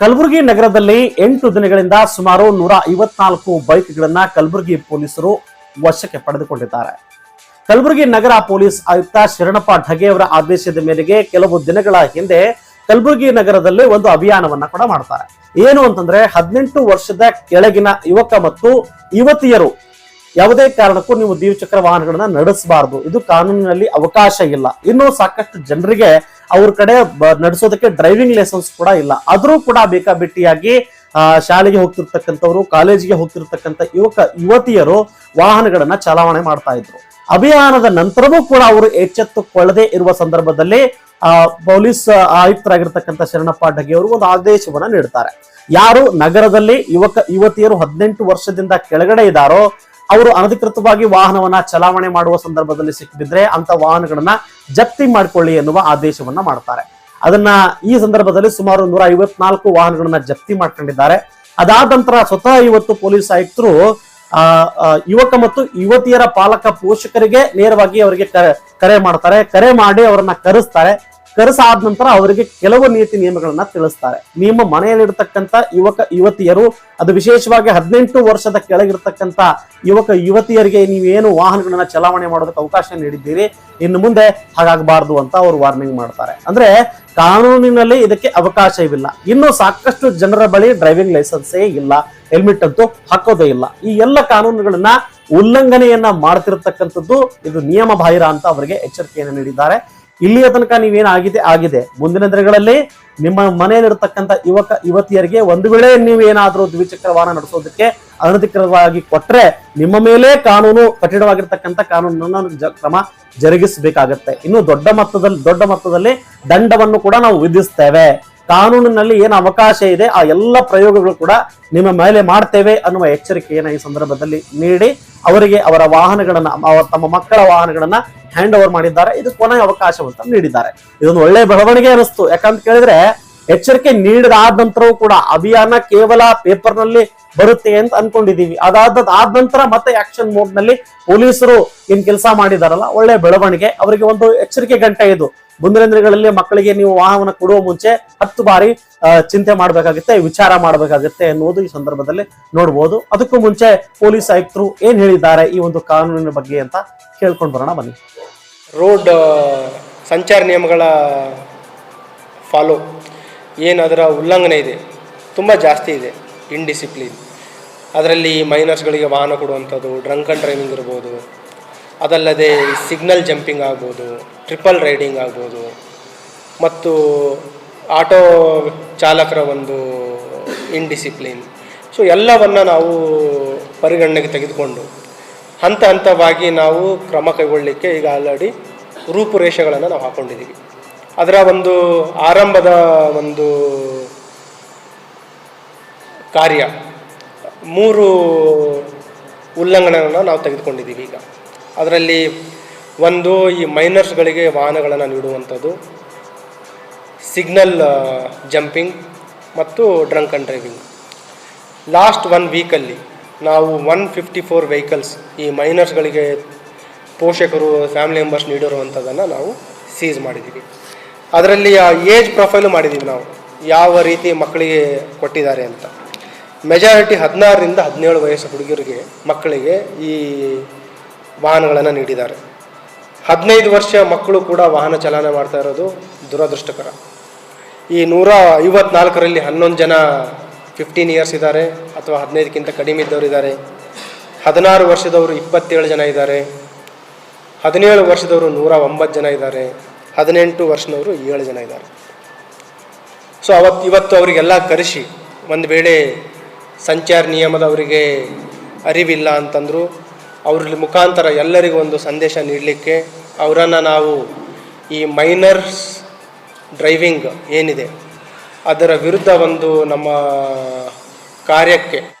ಕಲಬುರಗಿ ನಗರದಲ್ಲಿ ಎಂಟು ದಿನಗಳಿಂದ ಸುಮಾರು ನೂರ ಐವತ್ನಾಲ್ಕು ಬೈಕ್ಗಳನ್ನ ಕಲಬುರಗಿ ಪೊಲೀಸರು ವಶಕ್ಕೆ ಪಡೆದುಕೊಂಡಿದ್ದಾರೆ. ಕಲಬುರಗಿ ನಗರ ಪೊಲೀಸ್ ಆಯುಕ್ತ ಶರಣಪ್ಪ ಢಗೆ ಅವರ ಆದೇಶದ ಮೇರೆಗೆ ಕೆಲವು ದಿನಗಳ ಹಿಂದೆ ಕಲಬುರಗಿ ನಗರದಲ್ಲಿ ಒಂದು ಅಭಿಯಾನವನ್ನ ಕೂಡ ಮಾಡ್ತಾರೆ. ಏನು ಅಂತಂದ್ರೆ ಹದಿನೆಂಟು ವರ್ಷದ ಕೆಳಗಿನ ಯುವಕ ಮತ್ತು ಯುವತಿಯರು ಯಾವುದೇ ಕಾರಣಕ್ಕೂ ನೀವು ದ್ವಿಚಕ್ರ ವಾಹನಗಳನ್ನ ನಡೆಸಬಾರದು. ಇದು ಕಾನೂನಿನಲ್ಲಿ ಅವಕಾಶ ಇಲ್ಲ. ಇನ್ನು ಸಾಕಷ್ಟು ಜನರಿಗೆ ಅವ್ರ ಕಡೆ ನಡೆಸೋದಕ್ಕೆ ಡ್ರೈವಿಂಗ್ ಲೈಸೆನ್ಸ್ ಕೂಡ ಇಲ್ಲ. ಆದರೂ ಕೂಡ ಬೇಕಾಬಿಟ್ಟಿಯಾಗಿ ಶಾಲೆಗೆ ಹೋಗ್ತಿರ್ತಕ್ಕಂಥವ್ರು, ಕಾಲೇಜಿಗೆ ಹೋಗ್ತಿರ್ತಕ್ಕಂಥ ಯುವಕ, ಯುವತಿಯರು ವಾಹನಗಳನ್ನ ಚಲಾವಣೆ ಮಾಡ್ತಾ ಇದ್ರು. ಅಭಿಯಾನದ ನಂತರವೂ ಕೂಡ ಅವರು ಎಚ್ಚೆತ್ತುಕೊಳ್ಳದೆ ಇರುವ ಸಂದರ್ಭದಲ್ಲಿ ಪೊಲೀಸ್ ಆಯುಕ್ತರಾಗಿರ್ತಕ್ಕಂಥ ಶರಣಪ್ಪ ಡಗಿ ಅವರು ಒಂದು ಆದೇಶವನ್ನ ನೀಡ್ತಾರೆ. ಯಾರು ನಗರದಲ್ಲಿ ಯುವಕ, ಯುವತಿಯರು ಹದಿನೆಂಟು ವರ್ಷದಿಂದ ಕೆಳಗಡೆ ಇದ್ದಾರೋ ಅವರು ಅನಧಿಕೃತವಾಗಿ ವಾಹನವನ್ನ ಚಲಾವಣೆ ಮಾಡುವ ಸಂದರ್ಭದಲ್ಲಿ ಸಿಕ್ಕಿದ್ರೆ ಅಂತ ವಾಹನಗಳನ್ನ ಜಪ್ತಿ ಮಾಡಿಕೊಳ್ಳಿ ಎನ್ನುವ ಆದೇಶವನ್ನ ಮಾಡ್ತಾರೆ. ಅದನ್ನ ಈ ಸಂದರ್ಭದಲ್ಲಿ ಸುಮಾರು ನೂರ ಐವತ್ನಾಲ್ಕು ವಾಹನಗಳನ್ನ ಜಪ್ತಿ ಮಾಡ್ಕೊಂಡಿದ್ದಾರೆ. ಅದಾದ ನಂತರ ಸ್ವತಃ ಇವತ್ತು ಪೊಲೀಸ್ ಆಯುಕ್ತರು ಆ, ಯುವಕ ಮತ್ತು ಯುವತಿಯರ ಪಾಲಕ ಪೋಷಕರಿಗೆ ನೇರವಾಗಿ ಅವರಿಗೆ ಕರೆ ಮಾಡ್ತಾರೆ. ಕರೆ ಮಾಡಿ ಅವರನ್ನ ಕರೆಸ್ತಾರೆ. ಕರೆಸಾದ ನಂತರ ಅವರಿಗೆ ಕೆಲವು ನೀತಿ ನಿಯಮಗಳನ್ನ ತಿಳಿಸ್ತಾರೆ. ನಿಮ್ಮ ಮನೆಯಲ್ಲಿರ್ತಕ್ಕಂಥ ಯುವಕ, ಯುವತಿಯರು, ಅದು ವಿಶೇಷವಾಗಿ ಹದಿನೆಂಟು ವರ್ಷದ ಕೆಳಗಿರ್ತಕ್ಕಂಥ ಯುವಕ, ಯುವತಿಯರಿಗೆ ನೀವೇನು ವಾಹನಗಳನ್ನ ಚಲಾವಣೆ ಮಾಡೋದಕ್ಕೆ ಅವಕಾಶ ನೀಡಿದ್ದೀರಿ, ಇನ್ನು ಮುಂದೆ ಹಾಗಾಗಬಾರ್ದು ಅಂತ ಅವರು ವಾರ್ನಿಂಗ್ ಮಾಡ್ತಾರೆ. ಅಂದ್ರೆ ಕಾನೂನಿನಲ್ಲಿ ಇದಕ್ಕೆ ಅವಕಾಶವಿಲ್ಲ. ಇನ್ನು ಸಾಕಷ್ಟು ಜನರ ಬಳಿ ಡ್ರೈವಿಂಗ್ ಲೈಸೆನ್ಸೇ ಇಲ್ಲ. ಹೆಲ್ಮೆಟ್ ಅಂತೂ ಹಾಕೋದೇ ಇಲ್ಲ. ಈ ಎಲ್ಲ ಕಾನೂನುಗಳನ್ನ ಉಲ್ಲಂಘನೆಯನ್ನ ಮಾಡ್ತಿರತಕ್ಕಂಥದ್ದು ಇದು ನಿಯಮ ಬಾಹಿರ ಅಂತ ಅವರಿಗೆ ಎಚ್ಚರಿಕೆಯನ್ನು ನೀಡಿದ್ದಾರೆ. ಇಲ್ಲಿಯ ತನಕ ನೀವೇನಾಗಿದೆ ಆಗಿದೆ ಮುಂದಿನ ದಿನಗಳಲ್ಲಿ ನಿಮ್ಮ ಮನೆಯಲ್ಲಿರತಕ್ಕಂಥ ಯುವಕ, ಯುವತಿಯರಿಗೆ ಒಂದು ವೇಳೆ ನೀವೇನಾದರೂ ದ್ವಿಚಕ್ರ ವಾಹನ ನಡೆಸೋದಕ್ಕೆ ಅನಧಿಕೃತವಾಗಿ ಕೊಟ್ಟರೆ ನಿಮ್ಮ ಮೇಲೆ ಕಾನೂನು ಕಠಿಣವಾಗಿರ್ತಕ್ಕಂಥ ಕಾನೂನನ್ನು ಕ್ರಮ ಜರುಗಿಸಬೇಕಾಗತ್ತೆ. ಇನ್ನು ದೊಡ್ಡ ಮೊತ್ತದಲ್ಲಿ ದೊಡ್ಡ ಮೊತ್ತದಲ್ಲಿ ದಂಡವನ್ನು ಕೂಡ ನಾವು ವಿಧಿಸ್ತೇವೆ. ಕಾನೂನಿನಲ್ಲಿ ಏನು ಅವಕಾಶ ಇದೆ, ಆ ಎಲ್ಲ ಪ್ರಯೋಗಗಳು ಕೂಡ ನಿಮ್ಮ ಮೇಲೆ ಮಾಡ್ತೇವೆ ಅನ್ನುವ ಎಚ್ಚರಿಕೆಯನ್ನು ಈ ಸಂದರ್ಭದಲ್ಲಿ ನೀಡಿ, ಅವರಿಗೆ ಅವರ ವಾಹನಗಳನ್ನ ತಮ್ಮ ಮಕ್ಕಳ ವಾಹನಗಳನ್ನ ಹ್ಯಾಂಡ್ ಓವರ್ ಮಾಡಿದ್ದಾರೆ. ಇದು ಕೊನೆಯ ಅವಕಾಶವಂತ ನೀಡಿದ್ದಾರೆ. ಇದೊಂದು ಒಳ್ಳೆ ಬೆಳವಣಿಗೆ ಅನಿಸ್ತು ಯಾಕಂತ ಕೇಳಿದ್ರೆ, ಎಚ್ಚರಿಕೆ ನೀಡಿದಾದ ನಂತರವೂ ಕೂಡ ಅಭಿಯಾನ ಕೇವಲ ಪೇಪರ್ನಲ್ಲಿ ಬರುತ್ತೆ ಅಂತ ಅನ್ಕೊಂಡಿದೀವಿ ಅದಾದ ಆದ ನಂತರ ಮತ್ತೆ ಆಕ್ಷನ್ ಮೋಡ್ನಲ್ಲಿ ಪೊಲೀಸರು ಏನ್ ಕೆಲಸ ಮಾಡಿದಾರಲ್ಲ, ಒಳ್ಳೆ ಬೆಳವಣಿಗೆ, ಅವರಿಗೆ ಒಂದು ಎಚ್ಚರಿಕೆ ಗಂಟೆ ಇದು. ಮುಂದಿನ ದಿನಗಳಲ್ಲಿ ಮಕ್ಕಳಿಗೆ ನೀವು ವಾಹನ ಕೊಡುವ ಮುಂಚೆ ಹತ್ತು ಬಾರಿ ಚಿಂತೆ ಮಾಡಬೇಕಾಗುತ್ತೆ, ವಿಚಾರ ಮಾಡಬೇಕಾಗುತ್ತೆ ಎನ್ನುವುದು ಈ ಸಂದರ್ಭದಲ್ಲಿ ನೋಡಬಹುದು ಅದಕ್ಕೂ ಮುಂಚೆ ಪೊಲೀಸ್ ಆಯುಕ್ತರು ಏನ್ ಹೇಳಿದ್ದಾರೆ ಈ ಒಂದು ಕಾನೂನಿನ ಬಗ್ಗೆ ಅಂತ ಕೇಳ್ಕೊಂಡು ಬರೋಣ, ಬನ್ನಿ. ರೋಡ್ ಸಂಚಾರ ನಿಯಮಗಳ ಫಾಲೋ, ಏನು ಅದರ ಉಲ್ಲಂಘನೆ ಇದೆ, ತುಂಬ ಜಾಸ್ತಿ ಇದೆ ಇನ್ಡಿಸಿಪ್ಲಿನ್ ಅದರಲ್ಲಿ ಮೈನರ್ಸ್ಗಳಿಗೆ ವಾಹನ ಕೊಡುವಂಥದ್ದು ಡ್ರಂಕ್ ಅಂಡ್ ಡ್ರೈವಿಂಗ್ ಇರ್ಬೋದು ಅದಲ್ಲದೆ ಸಿಗ್ನಲ್ ಜಂಪಿಂಗ್ ಆಗ್ಬೋದು, ಟ್ರಿಪಲ್ ರೈಡಿಂಗ್ ಆಗ್ಬೋದು, ಮತ್ತು ಆಟೋ ಚಾಲಕರ ಒಂದು ಇನ್ಡಿಸಿಪ್ಲಿನ್ ಸೊ ಎಲ್ಲವನ್ನು ನಾವು ಪರಿಗಣನೆಗೆ ತೆಗೆದುಕೊಂಡು ಹಂತ ಹಂತವಾಗಿ ನಾವು ಕ್ರಮ ಕೈಗೊಳ್ಳಲಿಕ್ಕೆ ಈಗ ಆಲ್ರೆಡಿ ರೂಪುರೇಷೆಗಳನ್ನು ನಾವು ಹಾಕ್ಕೊಂಡಿದ್ದೀವಿ ಅದರ ಒಂದು ಆರಂಭದ ಒಂದು ಕಾರ್ಯ, ಮೂರು ಉಲ್ಲಂಘನೆಗಳನ್ನು ನಾವು ತೆಗೆದುಕೊಂಡಿದ್ದೀವಿ ಈಗ. ಅದರಲ್ಲಿ ಒಂದು ಈ ಮೈನರ್ಸ್ಗಳಿಗೆ ವಾಹನಗಳನ್ನು ನೀಡುವಂಥದ್ದು, ಸಿಗ್ನಲ್ ಜಂಪಿಂಗ್ ಮತ್ತು drunk and driving. Last one ವೀಕಲ್ಲಿ ನಾವು ಒನ್ ಫಿಫ್ಟಿ ಫೋರ್ ವೆಹಿಕಲ್ಸ್ ಈ ಮೈನರ್ಸ್ಗಳಿಗೆ ಪೋಷಕರು, ಫ್ಯಾಮಿಲಿ ಮೆಂಬರ್ಸ್ ನೀಡಿರುವಂಥದ್ದನ್ನು ನಾವು ಸೀಸ್ ಮಾಡಿದ್ದೀವಿ. ಅದರಲ್ಲಿ ಆ ಏಜ್ ಪ್ರೊಫೈಲು ಮಾಡಿದ್ದೀವಿ ನಾವು, ಯಾವ ರೀತಿ ಮಕ್ಕಳಿಗೆ ಕೊಟ್ಟಿದ್ದಾರೆ ಅಂತ. ಮೆಜಾರಿಟಿ ಹದಿನಾರರಿಂದ ಹದಿನೇಳು ವಯಸ್ಸು ಹುಡುಗರಿಗೆ ಮಕ್ಕಳಿಗೆ ಈ ವಾಹನಗಳನ್ನು ನೀಡಿದ್ದಾರೆ. ಹದಿನೈದು ವರ್ಷ ಮಕ್ಕಳು ಕೂಡ ವಾಹನ ಚಲನೆ ಮಾಡ್ತಾ ಇರೋದು ದುರದೃಷ್ಟಕರ. ಈ ನೂರ ಐವತ್ನಾಲ್ಕರಲ್ಲಿ ಹನ್ನೊಂದು ಜನ ಫಿಫ್ಟೀನ್ ಇಯರ್ಸ್ ಇದ್ದಾರೆ ಅಥವಾ ಹದಿನೈದಕ್ಕಿಂತ ಕಡಿಮೆ ಇದ್ದವರು ಇದ್ದಾರೆ. ಹದಿನಾರು ವರ್ಷದವರು ಇಪ್ಪತ್ತೇಳು ಜನ ಇದ್ದಾರೆ. ಹದಿನೇಳು ವರ್ಷದವರು ನೂರ ಒಂಬತ್ತು ಜನ ಇದ್ದಾರೆ. ಹದಿನೆಂಟು ವರ್ಷದವರು ಏಳು ಜನ ಇದ್ದಾರೆ. ಸೊ ಅವತ್ತು ಇವತ್ತು ಅವರಿಗೆಲ್ಲ ಕರೆಸಿ ಒಂದು ವೇಳೆ ಸಂಚಾರ ನಿಯಮದ ಅವರಿಗೆ ಅರಿವಿಲ್ಲ ಅಂತಂದರು ಅವ್ರ ಮುಖಾಂತರ ಎಲ್ಲರಿಗೂ ಒಂದು ಸಂದೇಶ ನೀಡಲಿಕ್ಕೆ ಅವರನ್ನು ನಾವು ಈ ಮೈನರ್ಸ್ ಡ್ರೈವಿಂಗ್ ಏನಿದೆ ಅದರ ವಿರುದ್ಧ ಒಂದು ನಮ್ಮ ಕಾರ್ಯಕ್ಕೆ